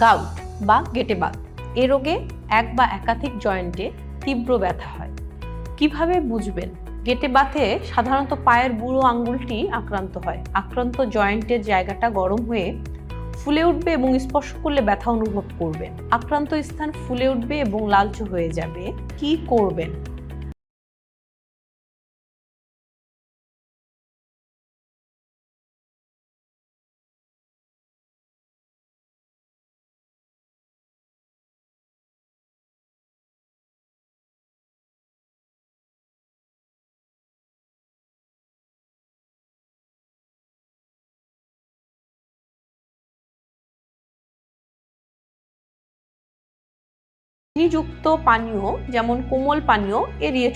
Gout বা গেটে বাত এ রোগে এক বা একাধিক জয়েন্টে তীব্র ব্যথা হয়। কীভাবে বুঝবেন? গেটে বাতে সাধারণত পায়ের বুড়ো আঙ্গুলটি আক্রান্ত হয়। আক্রান্ত জয়েন্টের জায়গাটা গরম হয়ে ফুলে উঠবে এবং স্পর্শ করলে ব্যথা অনুভব করবেন। আক্রান্ত স্থান ফুলে উঠবে এবং লালচে হয়ে যাবে। কি করবেন? চিনিযুক্ত পানীয় যেমন কোমল পানীয় এড়িয়ে